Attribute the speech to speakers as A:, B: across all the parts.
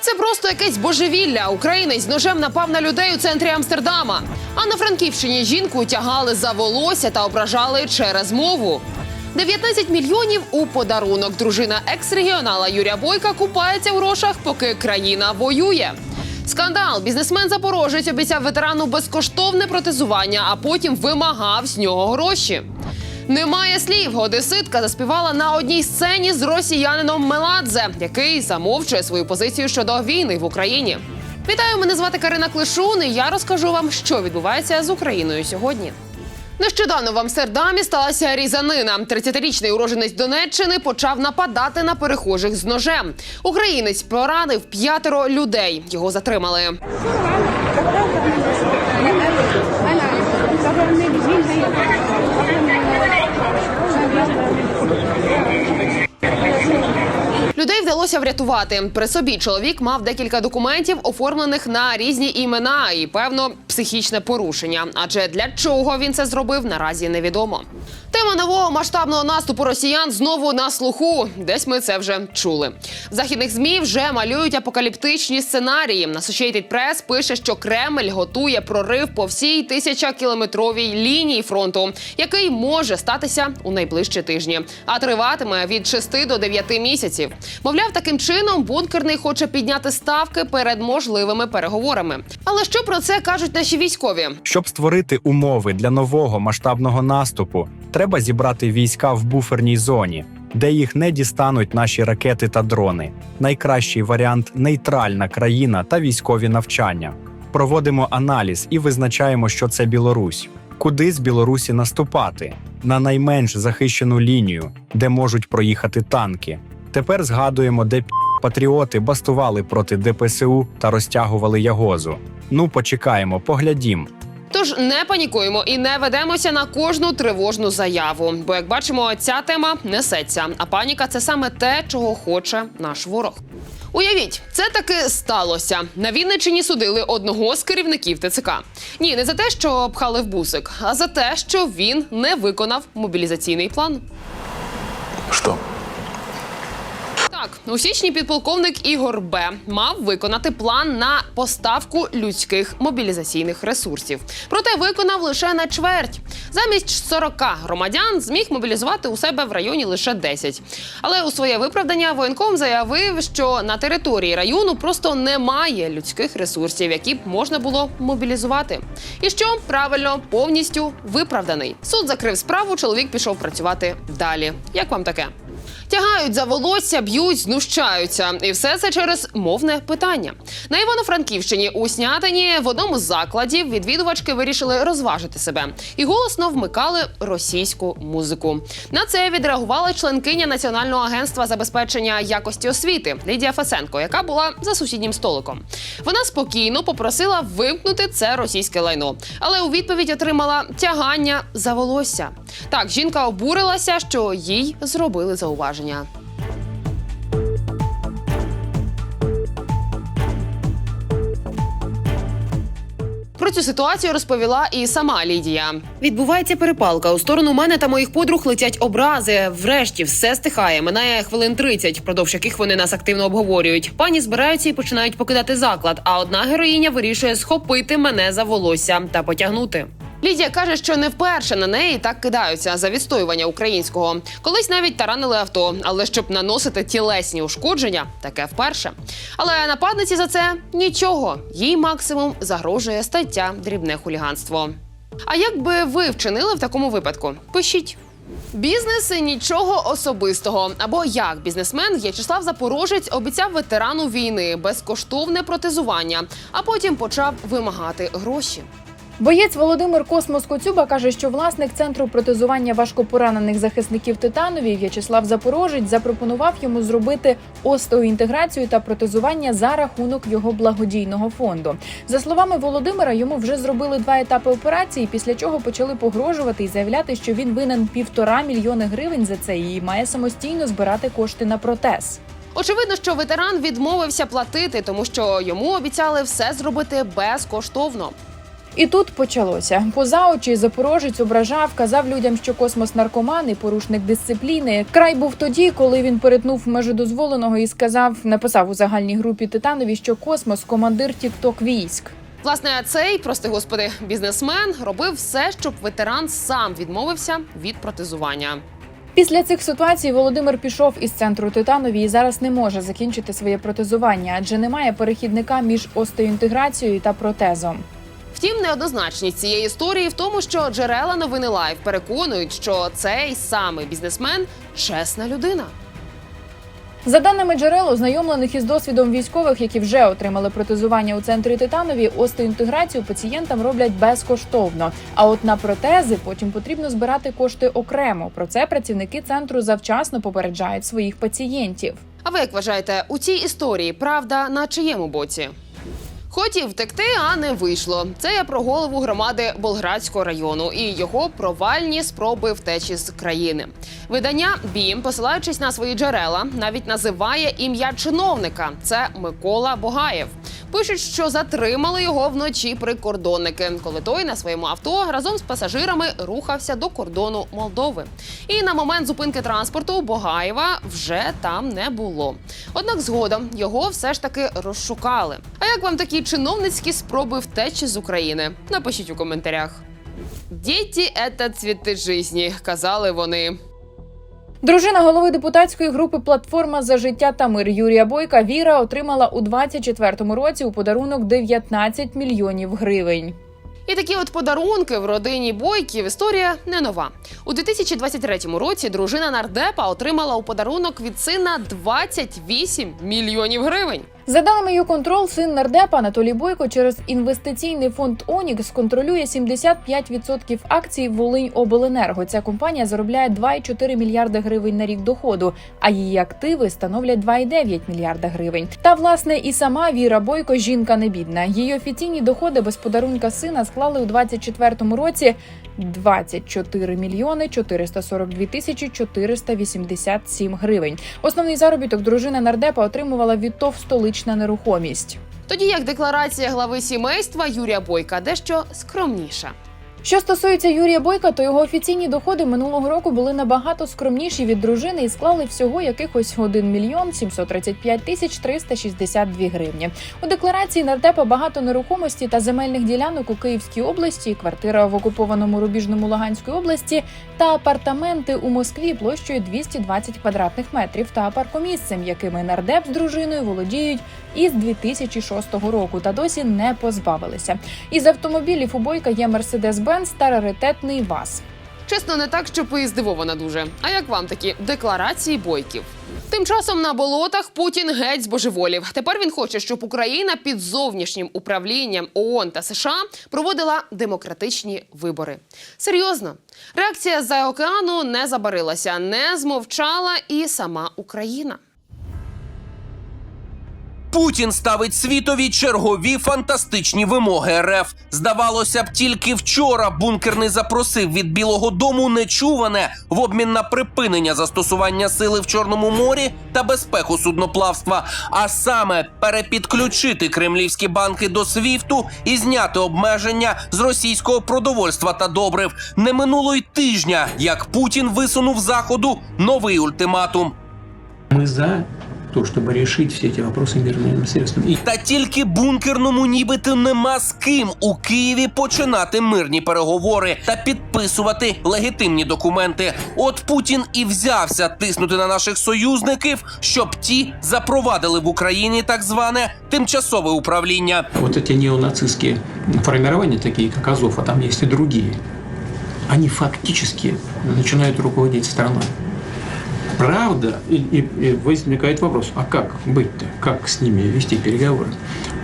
A: Це просто якесь божевілля. Українець ножем напав на людей у центрі Амстердама. А на Франківщині жінку тягали за волосся та ображали через мову. 19 мільйонів у подарунок. Дружина екс-регіонала Юрія Бойка купається у грошах, поки країна воює. Скандал. Бізнесмен Запорожець обіцяв ветерану безкоштовне протезування, а потім вимагав з нього гроші. Немає слів. Одеситка заспівала на одній сцені з росіянином Меладзе, який замовчує свою позицію щодо війни в Україні. Вітаю, мене звати Карина Клишун. і Я розкажу вам, що відбувається з Україною сьогодні. Нещодавно в Амстердамі сталася різанина. 30-річний уроженець Донеччини почав нападати на перехожих з ножем. Українець поранив п'ятеро людей. Його затримали. Людей вдалося врятувати. При собі чоловік мав декілька документів, оформлених на різні імена, і певно психічне порушення. Адже для чого він це зробив, наразі невідомо. Тема нового масштабного наступу росіян знову на слуху. Десь ми це вже чули. В західних змі вже малюють апокаліптичні сценарії. Associated Press пише, що Кремль готує прорив по всій тисячакілометровій лінії фронту, який може статися у найближчі тижні, а триватиме від 6 до 9 місяців. Мовляв, таким чином бункерний хоче підняти ставки перед можливими переговорами. Але що про це кажуть наші військові?
B: Щоб створити умови для нового масштабного наступу, треба зібрати війська в буферній зоні, де їх не дістануть наші ракети та дрони. Найкращий варіант нейтральна країна та військові навчання. Проводимо аналіз і визначаємо, що це Білорусь. Куди з Білорусі наступати? На найменш захищену лінію, де можуть проїхати танки. Тепер згадуємо, де патріоти бастували проти ДПСУ та розтягували ягозу. Ну, почекаємо, поглядім.
A: Тож не панікуємо і не ведемося на кожну тривожну заяву. Бо, як бачимо, ця тема несеться. А паніка це саме те, чого хоче наш ворог. Уявіть, це таки сталося. На Вінниччині судили одного з керівників ТЦК. Ні, не за те, що пхали в бусик, а за те, що він не виконав мобілізаційний план.
C: Что?
A: Так, у січні підполковник Ігор Б мав виконати план на поставку людських мобілізаційних ресурсів. Проте виконав лише на чверть. Замість 40 громадян зміг мобілізувати у себе в районі лише 10. Але у своє виправдання воєнком заявив, що на території району просто немає людських ресурсів, які б можна було мобілізувати. І що правильно повністю виправданий. Суд закрив справу. Чоловік пішов працювати далі. Як вам таке? Тягають за волосся, б'ють, знущаються, і все це через мовне питання. На Івано-Франківщині у Снятині в одному з закладів відвідувачки вирішили розважити себе і голосно вмикали російську музику. На це відреагувала членкиня Національного агентства забезпечення якості освіти Лідія Фесенко, яка була за сусіднім столиком. Вона спокійно попросила вимкнути це російське лайно, але у відповідь отримала тягання за волосся. Так, жінка обурилася, що їй зробили зауваження. Про цю ситуацію розповіла і сама Лідія. Відбувається перепалка. У сторону мене та моїх подруг летять образи. Врешті все стихає. Минає хвилин 30, впродовж яких вони нас активно обговорюють. Пані збираються і починають покидати заклад. А одна героїня вирішує схопити мене за волосся та потягнути. Лідія каже, що не вперше на неї так кидаються за відстоювання українського. Колись навіть таранили авто, але щоб наносити тілесні ушкодження, таке вперше. Але нападниці за це нічого. Їй максимум загрожує стаття дрібне хуліганство. А як би ви вчинили в такому випадку? Пишіть. Бізнес нічого особистого. Або як бізнесмен В'ячеслав Запорожець обіцяв ветерану війни безкоштовне протезування, а потім почав вимагати гроші.
D: Боєць Володимир Космос Коцюба каже, що власник центру протезування важкопоранених захисників Титанові В'ячеслав Запорожець запропонував йому зробити остеоінтеграцію та протезування за рахунок його благодійного фонду. За словами Володимира, йому вже зробили два етапи операції, після чого почали погрожувати і заявляти, що він винен півтора мільйони гривень за це і має самостійно збирати кошти на протез.
A: Очевидно, що ветеран відмовився платити, тому що йому обіцяли все зробити безкоштовно.
D: І тут почалося. Поза очі запорожець ображав, казав людям, що космос наркоман і порушник дисципліни. Край був тоді, коли він перетнув межу дозволеного і сказав, написав у загальній групі Титанові, що космос командир тікток військ.
A: Власне, цей, прости господи, бізнесмен робив все, щоб ветеран сам відмовився від протезування.
D: Після цих ситуацій Володимир пішов із центру Титанові і зараз не може закінчити своє протезування, адже немає перехідника між остеоінтеграцією та протезом.
A: Втім, неоднозначність цієї історії в тому, що джерела новини Лайв переконують, що цей самий бізнесмен чесна людина.
D: За даними джерел, ознайомлених із досвідом військових, які вже отримали протезування у центрі Титанові, остеоінтеграцію пацієнтам роблять безкоштовно. А от на протези потім потрібно збирати кошти окремо. Про це працівники центру завчасно попереджають своїх пацієнтів.
A: А ви як вважаєте, у цій історії правда на чиєму боці? Хотів втекти, а не вийшло. Це я про голову громади Болградського району і його провальні спроби втечі з країни. Видання БІМ, посилаючись на свої джерела, навіть називає ім'я чиновника. Це Микола Богаєв. Пишуть, що затримали його вночі прикордонники, коли той на своєму авто разом з пасажирами рухався до кордону Молдови. І на момент зупинки транспорту Богаєва вже там не було. Однак згодом його все ж таки розшукали. А як вам такі чиновницькі спроби втечі з України? Напишіть у коментарях. Діти – це цвіти житті, казали вони.
D: Дружина голови депутатської групи Платформа за життя та мир Юрія Бойка Віра отримала у 24-му році у подарунок 19 мільйонів гривень.
A: І такі от подарунки в родині бойків історія не нова. У 2023 році дружина нардепа отримала у подарунок від сина 28 мільйонів гривень.
D: За даними «Юконтрол», син нардепа Анатолій Бойко через інвестиційний фонд Онікс контролює 75% акцій Волинь-Обленерго. Ця компанія заробляє 2,4 мільярди гривень на рік доходу, а її активи становлять 2,9 мільярда гривень. Та власне і сама Віра Бойко жінка не бідна. Її офіційні доходи без подарунка сина склали у 24-му році 24 мільйони 442 тисячі 487 гривень. Основний заробіток дружина нардепа отримувала від ТОВ столична нерухомість.
A: Тоді як декларація глави сімейства Юрія Бойка дещо скромніша.
D: Що стосується Юрія Бойка, то його офіційні доходи минулого року були набагато скромніші від дружини і склали всього якихось 1 мільйон 735 тисяч 362 гривні. У декларації нардепа багато нерухомості та земельних ділянок у Київській області, квартира в окупованому рубіжному Луганської області та апартаменти у Москві площею 220 квадратних метрів та паркомісцем, якими нардеп з дружиною володіють із 2006 року та досі не позбавилися. Із автомобілів у Бойка є Mercedes-Benz та раритетний ВАЗ.
A: Чесно, не так, щоб і здивована дуже. А як вам такі декларації бойків? Тим часом на болотах Путін геть збожеволів. Тепер він хоче, щоб Україна під зовнішнім управлінням ООН та США проводила демократичні вибори. Серйозно, реакція за океану не забарилася, не змовчала і сама Україна.
E: Путін ставить світові чергові фантастичні вимоги РФ. Здавалося б, тільки вчора бункерний запросив від Білого Дому нечуване в обмін на припинення застосування сили в Чорному морі та безпеку судноплавства, а саме перепідключити кремлівські банки до СВІФТу і зняти обмеження з російського продовольства та добрив. Не минуло й тижня, як Путін висунув заходу новий ультиматум.
F: Мы за то, чтобы решить все эти вопросы мирными средствами. И
E: Та тільки бункерному нібито нема з ким у Києві починати мирні переговори та підписувати легітимні документи. От Путін і взявся тиснути на наших союзників, щоб ті запровадили в Україні так зване тимчасове управління.
F: вот эти неонацистские формирования, такие как Азов, а там есть и другие, они фактически начинают руководить страной. Правда, и, и- и возникает вопрос, а как быть-то, как с ними вести переговоры?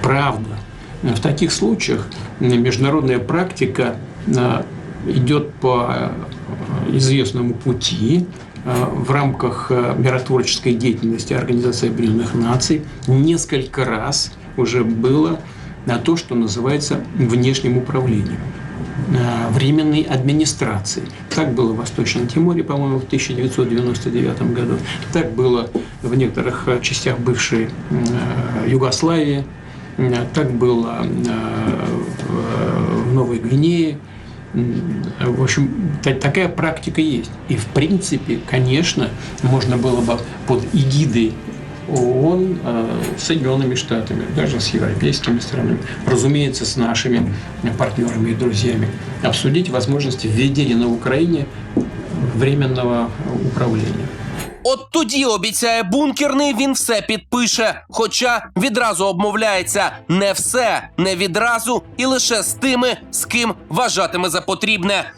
F: Правда, в таких случаях международная практика э, идет по э, известному пути э, в рамках миротворческой деятельности Организации Объединенных Наций. Несколько раз уже было на то, что называется внешним управлением временной администрации. Так было в Восточном Тиморе, по-моему, в 1999 году. Так было в некоторых э, частях бывшей э, Югославии. Э, Так было э, в- Новой Гвинеи. М, В общем, та- такая практика есть. И в принципе, конечно, можно было бы под эгидой ООН э, Соединенными Штатами, даже с европейскими странами, разумеется, с нашими партнерами и друзьями, обсудить возможности введения на Украине временного управления.
E: От тоді обіцяє бункерний, він все підпише. Хоча відразу обмовляється не все, не відразу, і лише з тими, з ким вважатиме за потрібне.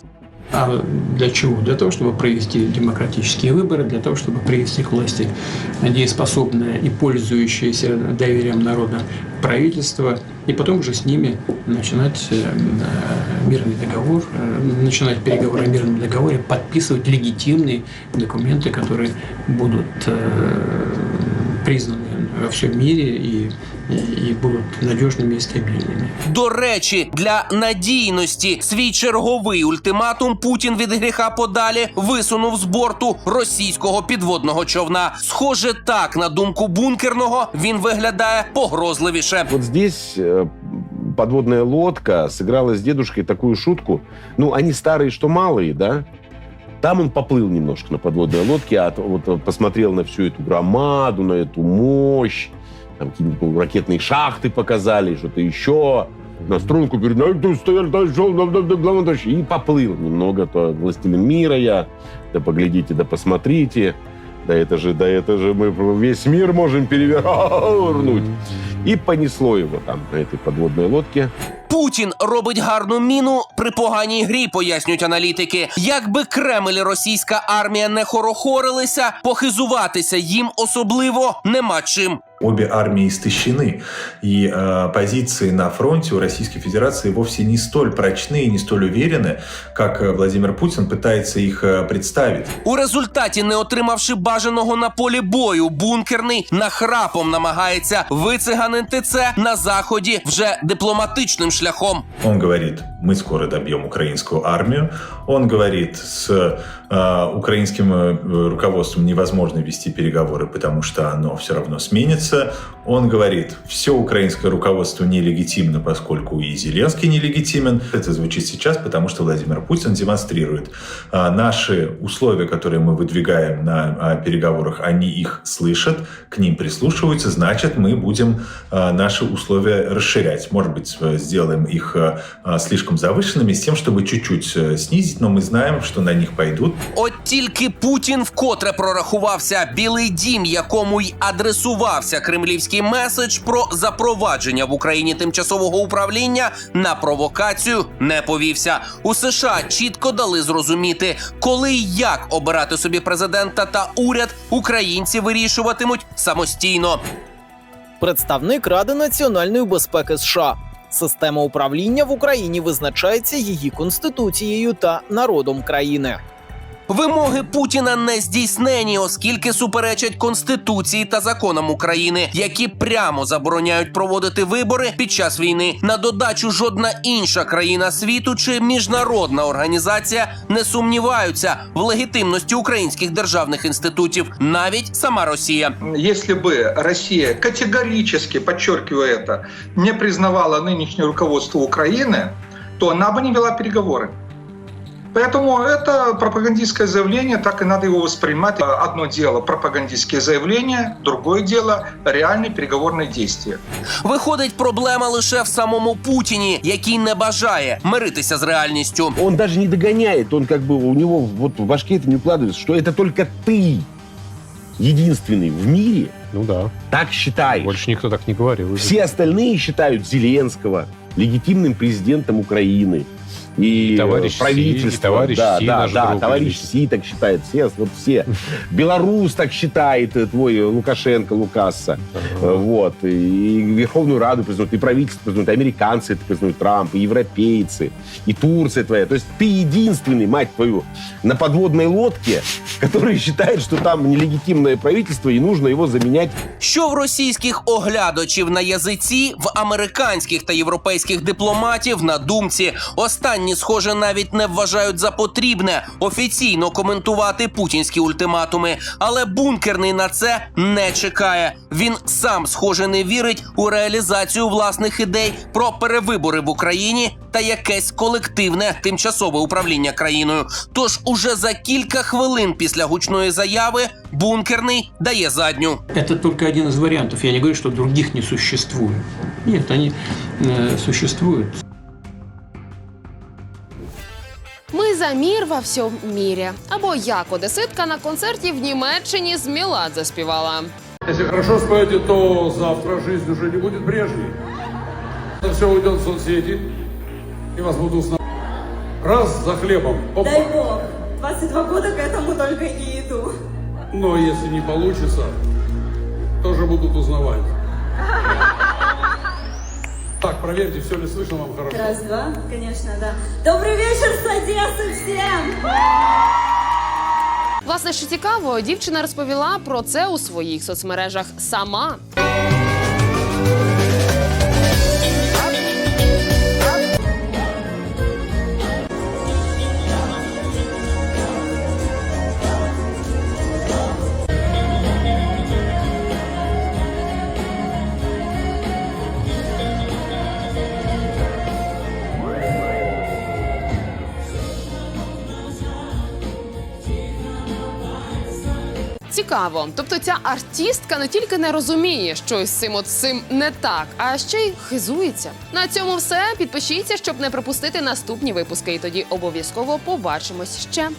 F: А для чего? Для того, чтобы провести демократические выборы, для того, чтобы привести к власти дееспособное и пользующееся доверием народа правительство, и потом уже с ними начинать э, э, мирный договор, э, начинать переговоры о мирном договоре, подписывать легитимные документы, которые будут признаны во всем мире и, и, и будут надежными и стабильными.
E: До речі, для надійності свій черговий ультиматум Путін від гріха подалі висунув з борту російського підводного човна. Схоже, так на думку бункерного він виглядає погрозливіше.
G: Вот здесь э, подводная лодка сыграла с дедушкой такую шутку. Ну, они старые, что малые, да? Там он поплыл немножко на подводной лодке, а то вот э, посмотрел на всю эту громаду, на эту мощь. Там какие-нибудь ну, ракетные шахты показали, что-то еще. На струнку перед «Ну, ты стоял, дошел, да, да, да, да, да», и поплыл немного. То «Властелин мира» я, да поглядите, да посмотрите. Да это же, да это же мы весь мир можем перевернуть. И понесло его там на этой подводной лодке.
E: Путін робить гарну міну при поганій грі, пояснюють аналітики. Якби Кремль і російська армія не хорохорилися, похизуватися їм особливо нема чим.
H: Обе армии истощены, и э, позиции на фронте у Российской Федерации вовсе не столь прочны и не столь уверены, как э, Владимир Путин пытается их э, представить.
E: У результаті, не отримавши бажаного на полі бою, бункерний нахрапом намагається вициганити це на заході вже дипломатичним шляхом.
H: Он говорит, мы скоро добьем украинскую армию. Он говорит, с э, украинским руководством невозможно вести переговоры, потому что оно все равно сменится. Он говорит, все украинское руководство нелегитимно, поскольку и Зеленский нелегитимен. Это звучит сейчас, потому что Владимир Путин демонстрирует э, наши условия, которые мы выдвигаем на э, переговорах, они их слышат, к ним прислушиваются, значит, мы будем э, наши условия расширять. Может быть, э, сделаем их э, слишком завышенными с тем, чтобы чуть-чуть э, снизить, но мы знаем, что на них пойдут.
E: От тільки Путін вкотре прорахувався Білий дім, якому й адресувався кремлівський меседж про запровадження в Україні тимчасового управління на провокацію не повівся. У США чітко дали зрозуміти, коли і як обирати собі президента та уряд українці вирішуватимуть самостійно.
I: представник Ради національної безпеки США. Система управління в Україні визначається її конституцією та народом країни.
E: Вимоги Путіна не здійснені, оскільки суперечать конституції та законам України, які прямо забороняють проводити вибори під час війни. На додачу жодна інша країна світу чи міжнародна організація не сумніваються в легітимності українських державних інститутів, навіть сама Росія.
J: Если бы Россия категорически, подчеркиваю это, не признавала нынешнее руководство Украины, то она бы не вела переговоры. Поэтому это пропагандистское заявление, так и надо его воспринимать. Одно дело пропагандистские заявления, другое дело реальные переговорные действия.
E: Виходить, проблема лише в самому Путіні, який не бажає миритися з реальністю.
G: Он даже не догоняет, он как бы, у него вот в башке это не укладывается, что это только ты единственный в мире
K: Ну да,
G: так считаешь.
K: больше никто так не говорил.
G: Все остальные считают Зеленского легитимным президентом Украины. И,
K: товарищ
G: э,
K: Си,
G: правительство.
K: и товарищ
G: да,
K: Си,
G: да,
K: наш
G: да,
K: друг
G: товарищ. Си так считает, все, вот все. Белорус так считает, э, твой Лукашенко, Лукаса. Э, Вот. И Верховную Раду признают, и правительство признают, и американцы это признают, Трамп, и европейцы, и Турция твоя. То есть ты единственный, мать твою, на подводной лодке, который считает, что там нелегитимное правительство, и нужно его заменять
E: Що в російських оглядачів на язиці, в американських та європейських дипломатів на думці. Останні схоже, навіть не вважають за потрібне офіційно коментувати путінські ультиматуми. Але бункерний на це не чекає. Він сам, схоже, не вірить у реалізацію власних ідей про перевибори в Україні та якесь колективне тимчасове управління країною. Тож уже за кілька хвилин після гучної заяви бункерний дає задню.
F: Это только один из вариантов. Я не говорю, что других не существует. Нет, они э, существуют.
A: Ми за мір во всьому мірі. Або як одеситка на концерті в Німеччині з Міладзе співала.
K: Если хорошо споете, то завтра жизнь уже не будет прежней. Это все уйдет в соцсети, и вас будут узнавать. Раз за хлебом. Опа.
L: Дай бог. 22 года к этому только и иду.
K: Но если не получится, тоже будут узнавать. Так, проверьте, все ли слышно вам хорошо.
L: Раз, два, конечно, да. Добрый вечер с Одессы всем!
A: Власне, що цікаво, дівчина розповіла про це у своїх соцмережах сама. Цікаво, тобто ця артистка не тільки не розуміє, що з цим от цим не так, а ще й хизується. На цьому все. Підпишіться, щоб не пропустити наступні випуски. І тоді обов'язково побачимось ще.